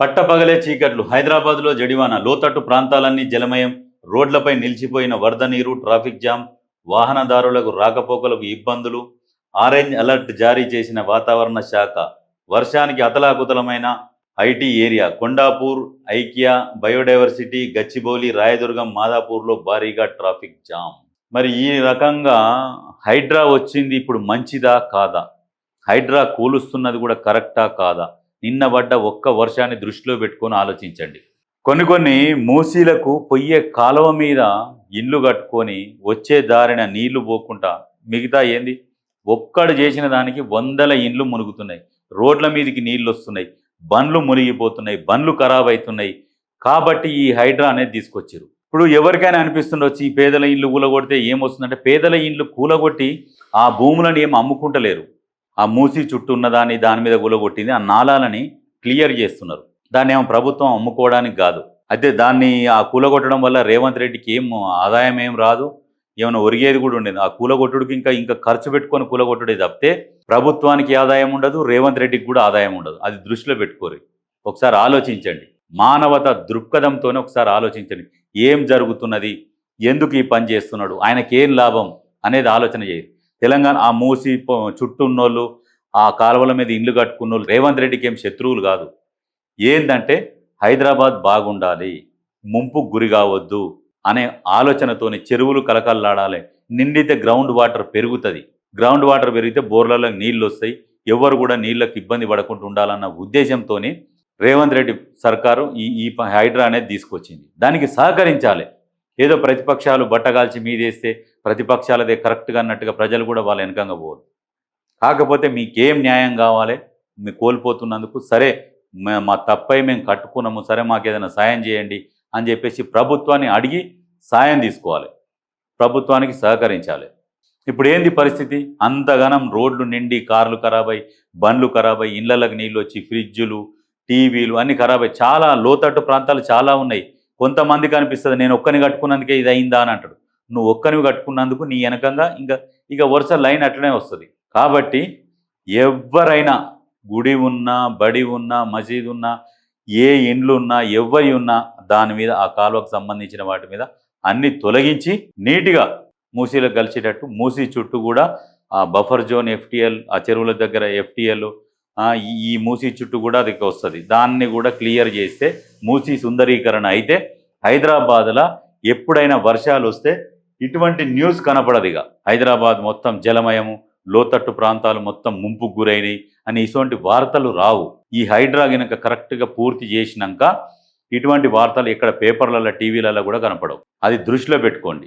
పట్టపగలే చీకట్లు. హైదరాబాద్లో జడివాన లోతట్టు ప్రాంతాలన్నీ జలమయం. రోడ్లపై నిలిచిపోయిన వరద నీరు ట్రాఫిక్ జామ్ వాహనదారులకు రాకపోకలకు ఇబ్బందులు. ఆరెంజ్ అలర్ట్ జారీ చేసిన వాతావరణ శాఖ. వర్షానికి అతలాకుతలమైన IT area Kondapur IKEA biodiversity Gachibowli Rayadurgam మాదాపూర్లో భారీగా ట్రాఫిక్ జామ్. మరి ఈ రకంగా హైడ్రా వచ్చింది ఇప్పుడు మంచిదా కాదా? హైడ్రా కూలుస్తున్నది కూడా కరెక్టా కాదా? నిన్న పడ్డ ఒక్క వర్షాన్ని దృష్టిలో పెట్టుకొని ఆలోచించండి. కొన్ని కొన్ని మూసీలకు పొయ్యే కాలువ మీద ఇల్లు కట్టుకొని వచ్చే దారిన నీళ్ళు పోకుండా మిగతా ఏంది? ఒక్కడు చేసిన దానికి వందల ఇండ్లు మునుగుతున్నాయి. రోడ్ల మీదకి నీళ్ళు వస్తున్నాయి. బండ్లు మునిగిపోతున్నాయి. బండ్లు ఖరాబ్ అవుతున్నాయి. కాబట్టి ఈ హైడ్రా అనేది తీసుకొచ్చారు ఇప్పుడు ఎవరికైనా అనిపిస్తుండొచ్చు ఈ పేదల ఇండ్లు కూలగొడితే ఏమొస్తుందంటే పేదల ఇండ్లు కూలగొట్టి ఆ భూములను ఏం అమ్ముకుంటలేరు. ఆ మూసి చుట్టూ ఉన్నదాన్ని దాని మీద గులగొట్టింది. ఆ నాళాలని క్లియర్ చేస్తున్నారు. దాన్ని ఏమో ప్రభుత్వం అమ్ముకోవడానికి కాదు. అయితే దాన్ని ఆ కూలగొట్టడం వల్ల రేవంత్ రెడ్డికి ఏం ఆదాయం ఏం రాదు. ఏమైనా ఒరిగేది కూడా ఉండేది. ఆ కూలగొట్టుడికి ఇంకా ఇంకా ఖర్చు పెట్టుకొని కూలగొట్టుడే తప్పితే ప్రభుత్వానికి ఆదాయం ఉండదు రేవంత్ రెడ్డికి కూడా ఆదాయం ఉండదు. అది దృష్టిలో పెట్టుకోరు. ఒకసారి ఆలోచించండి. మానవత దృక్పథంతోనే ఒకసారి ఆలోచించండి. ఏం జరుగుతున్నది? ఎందుకు ఈ పని చేస్తున్నాడు? ఆయనకేం లాభం? అనేది ఆలోచన చేయరు తెలంగాణ ఆ మూసి చుట్టూ ఉన్నోళ్ళు ఆ కాలువల మీద ఇల్లు కట్టుకున్నోళ్ళు రేవంత్ రెడ్డికి ఏం శత్రువులు కాదు. ఏంటంటే హైదరాబాద్ బాగుండాలి ముంపు గురి కావద్దు అనే ఆలోచనతోని చెరువులు కలకల్లాడాలి. నిండితే గ్రౌండ్ వాటర్ పెరుగుతుంది. గ్రౌండ్ వాటర్ పెరిగితే బోర్లలో నీళ్ళు వస్తాయి. ఎవరు కూడా నీళ్ళకి ఇబ్బంది పడకుండా ఉండాలన్న ఉద్దేశంతోనే రేవంత్ రెడ్డి సర్కారు ఈ ఈ హైడ్రా అనేది తీసుకొచ్చింది. దానికి సహకరించాలి. ఏదో ప్రతిపక్షాలు బట్టగాల్చి మీదేస్తే ప్రతిపక్షాలదే కరెక్ట్గా అన్నట్టుగా ప్రజలు కూడా వాళ్ళ వెనకంగా పోరు. కాకపోతే మీకేం న్యాయం కావాలి? మీరు కోల్పోతున్నందుకు సరే మా తప్పై మేము కట్టుకున్నాము సరే మాకు ఏదైనా సాయం చేయండి అని చెప్పేసి ప్రభుత్వాన్ని అడిగి సాయం తీసుకోవాలి. ప్రభుత్వానికి సహకరించాలి. ఇప్పుడు ఏంది పరిస్థితి? అంతగనం రోడ్లు నిండి కార్లు ఖరాబై బండ్లు ఖరాబై ఇళ్ళలకు నీళ్ళు వచ్చి ఫ్రిడ్జులు టీవీలు అన్ని ఖరాబై చాలా లోతట్టు ప్రాంతాలు చాలా ఉన్నాయి. కొంతమందికి అనిపిస్తుంది నేను ఒక్కని కట్టుకున్నందుకే ఇది అయిందా అని అంటాడు. నువ్వు ఒక్కనివి కట్టుకున్నందుకు నీ వెనకంగా ఇంకా ఇక వరుస లైన్ అట్లనే వస్తుంది. కాబట్టి ఎవరైనా గుడి ఉన్నా బడి ఉన్నా మసీదు ఉన్నా ఏ ఇండ్లు ఉన్నా ఎవరి ఉన్నా దాని మీద ఆ కాలువకు సంబంధించిన వాటి మీద అన్ని తొలగించి నీట్గా మూసీలో కలిసేటట్టు మూసీ చుట్టూ కూడా ఆ బఫర్ జోన్ ఎఫ్టిఎల్ ఆ చెరువుల దగ్గర ఎఫ్టీఎల్ ఈ మూసీ చుట్టూ కూడా అది వస్తుంది. దాన్ని కూడా క్లియర్ చేస్తే మూసీ సుందరీకరణ అయితే హైదరాబాద్లో ఎప్పుడైనా వర్షాలు వస్తే ఇటువంటి న్యూస్ కనపడదు ఇక. హైదరాబాద్ మొత్తం జలమయము లోతట్టు ప్రాంతాలు మొత్తం ముంపుకు గురైనవి అని ఇటువంటి వార్తలు రావు. ఈ హైడ్రా గనక కరెక్ట్గా పూర్తి చేసినాక ఇటువంటి వార్తలు ఇక్కడ పేపర్లలో టీవీలలో కూడా కనపడవు. అది దృష్టిలో పెట్టుకోండి.